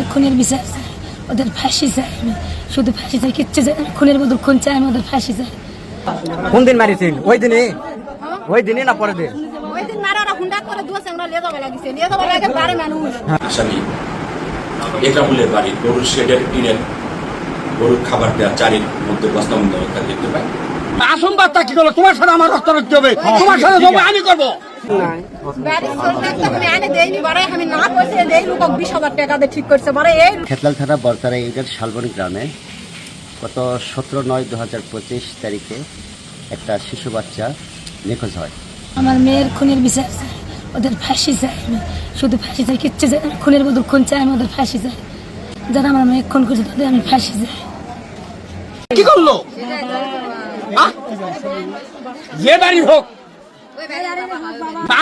মেয়ের খুনের বিচার চাই ওদের ফাঁসি চাই আমি। শুধু ফাঁসি চাই কিচ্ছু চাই খুনের বদল খুন চাই আমি ওদের ফাঁসি চাই। কোন দিন মারিছিল ওই দিনে ওই দিনে না পরে দিন? ওই দিন মারা ওরা হুন্ডা করে দুয়া আমরা লিয়ে যাবে লাগিছে লিয়ে যাবে লাগে বারে মানুষ। আসামি একরামুলের বাড়ি গরুর শেডের টিনের গরুর খাবার দেওয়া চারির মধ্যে বস্তাবন্ধ অবস্থা দেখতে পাই আসন বার্তা কি করল তোমার সাথে আমার রক্ত রাখতে হবে। তোমার সাথে আমি করব। খেতলাল থানা বরতারা ইউনিয়ন শালবনী গ্রামে গত সতেরো নয় দু হাজার পঁচিশ তারিখে একটা শিশু বাচ্চা নিখোঁজ হয়। আমার মেয়ের খুনের বিচার চাই ওদের ফাঁসি চাই আমি। শুধু ফাঁসি চাই কিচ্ছু চাই আমি খুনের বদল খুন চাই আমি ওদের ফাঁসি চাই। যারা আমার মেয়ে খুন করছে তাদের আমি ফাঁসি চাই। কি করল? যে বাড়ি হোক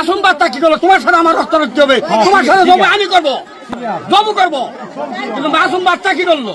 আসন বার্তা কি করল? তোমার সাথে আমার রক্ত রাখতে হবে। তোমার সাথে জমি আমি করব। জবু করব। কিন্তু মাসুম বাচ্চা কি করল?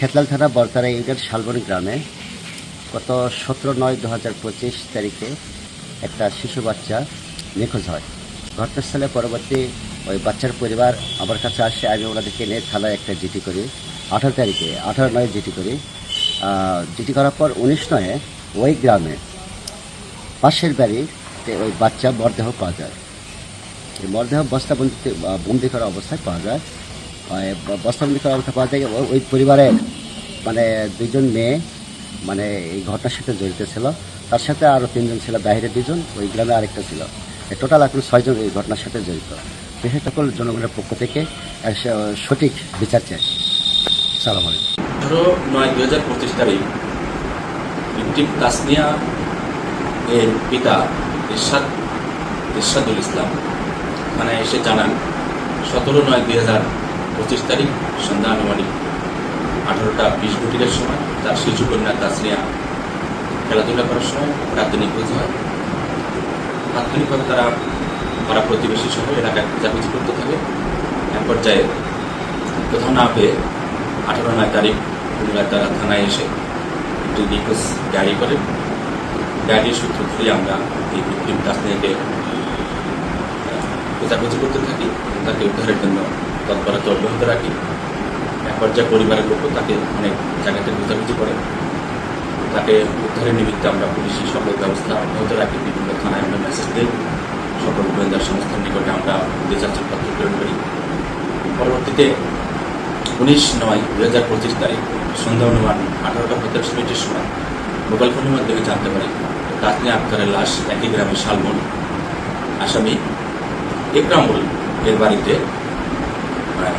খেতলাল থানা বরতারা ইউনিয়ন শালবনী গ্রামে গত সতেরো নয় দু হাজার পঁচিশ তারিখে একটা শিশু বাচ্চা নিখোঁজ হয়। ঘটনাস্থলে পরবর্তী ওই বাচ্চার পরিবার আমার কাছে আসে আমি ওনাদেরকে নিয়ে থানায় একটা জিটি করি। আঠারো তারিখে আঠারো নয় জিটি করি। জিটি করার পর উনিশ নয়ে ওই গ্রামে পাশের বাড়িতে ওই বাচ্চা মরদেহ পাওয়া যায়। মরদেহ বস্তাবন্দিতে আহ, বন্দি করা অবস্থায় পাওয়া যায়। বস্তাবন্দি করা অবস্থায় পাওয়া যায় ওই পরিবারের মানে দুইজন মেয়ে মানে এই ঘটনার সাথে জড়িত ছিল। তার সাথে আরও তিনজন ছিল, বাইরে দুজন ওই গ্রামে আরেকটা ছিল। টোটাল এখন ছয়জন এই ঘটনার সাথে জড়িত। বিশেষ সকল জনগণের পক্ষ থেকে সঠিক বিচার চাই। সালাম আলাইকুম। আঠারো নয় দুই হাজার পঁচিশ তারিখ, ভিক্টিম তাসনিয়া এর পিতা ইরশাদ ইরশাদুল ইসলাম। মানে এসে জানান, সতেরো নয় দুই হাজার পঁচিশ তারিখ, সন্ধ্যা আনুমানিক আঠারোটা বিশ ঘটিকার সময়। তার শিশু কন্যা তাসনিয়া খেলাধুলা করার সময় রাতে নিখোঁজ হয় তাৎক্ষণিকভাবে তারা পাড়া প্রতিবেশী সহ এলাকায় খোঁজাখুঁজি করতে থাকে। এক পর্যায়ে কোথাও না পেয়ে আঠারো নয় তারিখ কুমিল্লা তারা থানায় এসে একটি নিখোঁজ ডায়েরি করেন ডায়েরির সূত্র ধরে আমরা এই ভিক্টিম তাসনিয়াকে খোঁজাখুঁজি করতে থাকি তাকে উদ্ধারের জন্য তৎপরতা অব্যাহত রাখি এক পর্যায়ে পরিবারের লোক তাকে অনেক জায়গাতে খোঁজাখুঁজি করে। তাকে উদ্ধারের নিমিত্তে আমরা পুলিশি সকল ব্যবস্থা অব্যাহত রাখি, বিভিন্ন থানায় আমরা মেসেজ দিই। সকল গোয়েন্দা সংস্থার নিকটে আমরা ডিজাস্টার পত্র প্রেরণ করি। পরবর্তীতে উনিশ নয় দু হাজার পঁচিশ তারিখ, সন্ধ্যা অনুমান আঠারোটা পঁয়তাল্লিশ মিনিটের সময় মোবাইল ফোনের মাধ্যমে জানতে পারি তাজনি আক্তারের লাশ একই গ্রামের শালমন আসামি একরামুল এর বাড়িতে আহ,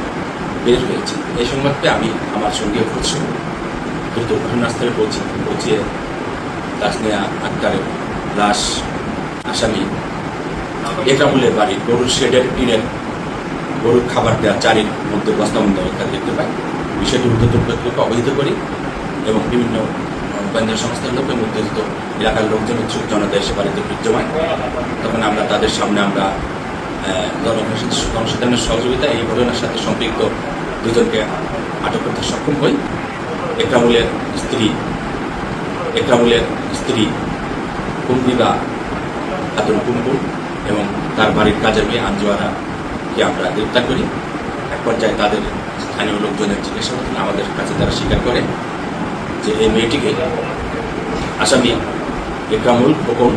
বের হয়েছে। এই সংবাদ পেয়ে আমি আমার সঙ্গে খোঁজ দ্রুত ঘটনাস্থলে পৌঁছে পৌঁছিয়ে তাসনিয়া আক্তারের লাশ আসামি একরামুলের বাড়ি গরুর শেডের টিনের গরুর খাবার দেওয়া চারির মধ্যে বস্তাবন্ধ অবস্থা দেখতে পাই। বিষয়টি উদ্যোগ কর্তৃপক্ষ অবহিত করি এবং বিভিন্ন গোয়েন্দা সংস্থার লোক এবং উত্তেজিত এলাকার লোকজন উৎসুক জনতা এসে বাড়িতে জমায় তখন আমরা তাদের সামনে আমরা জনসাধারণের সহযোগিতায় এই ঘটনার সাথে সম্পৃক্ত দুজনকে আটক করতে সক্ষম হই। একরামুলের স্ত্রী একরামুলের স্ত্রী কুমদিবা খাতুন কুমকুম এবং তার বাড়ির কাজের মেয়ে আঞ্জুয়ারাকে আমরা গ্রেপ্তার করি। এক পর্যায়ে তাদের স্থানীয় লোকজনের জিজ্ঞাসাবাদ আমাদের কাছে তারা স্বীকার করে যে এই মেয়েটিকে আসামি একরামুল খোকন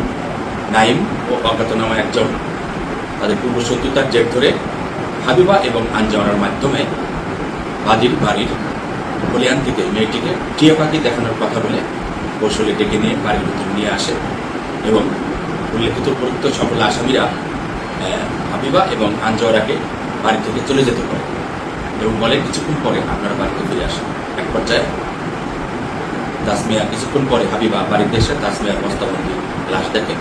নাইম ও অজ্ঞাতনামা একজন তাদের পূর্ব শত্রুতার জের ধরে হাবিবা এবং আঞ্জওয়ানার মাধ্যমে বাদির বাড়ির কলিয়ান থেকে মেয়েটিকে টিয়া পাখি দেখানোর কথা বলে কৌশলে ডেকে নিয়ে বাড়ির ভিতরে নিয়ে আসে এবং উল্লেখিত উপযুক্ত সকল আসামিরা হাবিবা এবং আঞ্জওয়ারাকে বাড়ি থেকে চলে যেতে পারে এবং বলে কিছুক্ষণ পরে আপনারা বাড়িতে ফিরে আসেন। এক পর্যায়ে তাসমিয়া কিছুক্ষণ পরে হাবিবা বাড়িতে এসে তাসমিয়ার বস্তাবন্দি লাশ দেখে,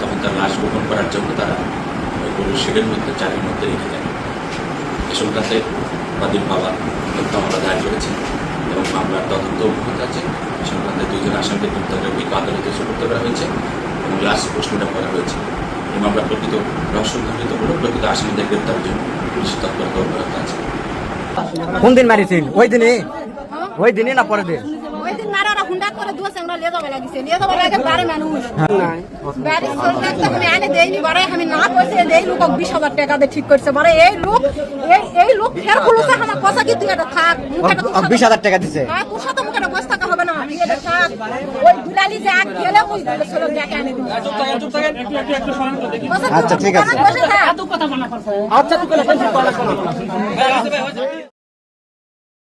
তখন তার লাশ গোপন করার জন্য তারা শেডের মধ্যে চারের মধ্যে রেখে দেয়। এ সংক্রান্তে বাদীর বাবা হত্যা মামলা দায়ের করেছেন এবং মামলার তদন্ত অব্যাহত আছে। সংক্রান্তে দুইজন আসামিকে গ্রেপ্তারের অভিজ্ঞ আদালতে সুপর্দ করা হয়েছে এবং লাশ প্রশ্নটা করা হয়েছে। এই মামলা প্রকৃত রহস্য উদ্ঘাটিত হলো, প্রকৃত আসামিদের গ্রেপ্তারের জন্য পুলিশের তৎপরতা অব্যাহত আছে। কোন দিন মারিছিল? ওই দিনই? ওই দিনে না পরের দিন দিন? যাবে লাগিছে যাবে লাগে বারে মানুষ। বাড়ি আমি আনে দেইনি বারে আমি না পয়সা দেই লোক বিশ হাজার টাকা দিয়ে ঠিক করছে। বারে এই লোক এই এই লোক ফের খুলুছে আমার কথা কি? তুই এটা থাক। মুখে এটা তোর সাথে- বিশ হাজার টাকা দিছে। হ্যাঁ তোর সাথে মুখে বসে থাকা হবে না। তুই এটা থাক। ওই দুলালি যে আগ গেলে ওই ছেলে দেখে আনে দিবি আচ্ছা, ঠিক আছে। আচ্ছা